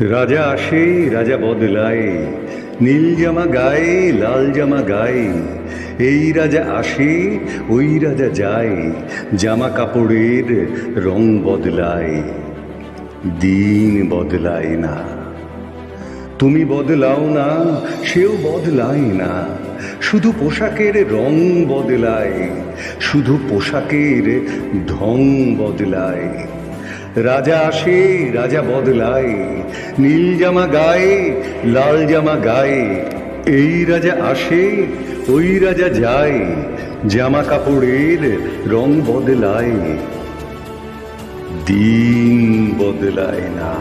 রাজা আসে, রাজা বদলায়। নীল জামা গায়ে, লাল জামা গায়ে। এই রাজা আসে, ওই রাজা যায়। জামা কাপড়ের রং বদলায়। দিন বদলায় না। তুমি বদলাও না, সেও বদলায় না। শুধু পোশাকের রং বদলায়। শুধু পোশাকের ঢং বদলায়। রাজা আসে, রাজা বদলায়। নীল জামা গায়ে, লাল জামা গায়ে। এই রাজা আসে, ওই রাজা যায়। জামা কাপড়ের রং বদলায়। দিন বদলায় না।